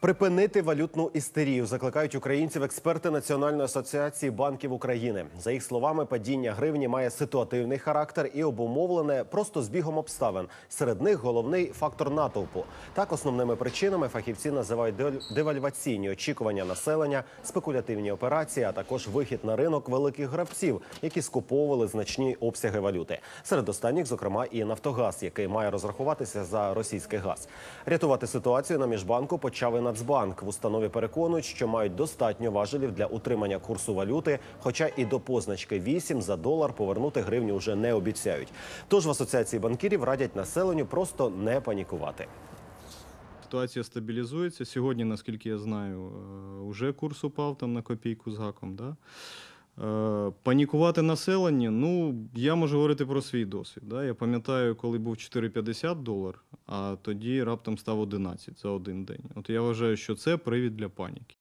Припинити валютну істерію закликають українців експерти Національної асоціації банків України. За їх словами, падіння гривні має ситуативний характер і обумовлене просто збігом обставин. Серед них головний фактор натовпу. Так, основними причинами фахівці називають деваль- девальваційні очікування населення, спекулятивні операції, а також вихід на ринок великих гравців, які скуповували значні обсяги валюти. Серед останніх, зокрема, і Нафтогаз, який має розрахуватися за російський газ. Рятувати ситуацію на міжбанку почав і Нацбанк. В установі переконують, що мають достатньо важелів для утримання курсу валюти, хоча і до позначки 8 за долар повернути гривню вже не обіцяють. Тож в асоціації банкірів радять населенню просто не панікувати. Ситуація стабілізується. Сьогодні, наскільки я знаю, вже курс упав там на копійку з гаком. Да? Е, Панікувати населення, ну, я можу говорити про свій досвід. Да? Я пам'ятаю, коли був 4,50 долар, а тоді раптом став 11 за один день. От я вважаю, що це привід для паніки.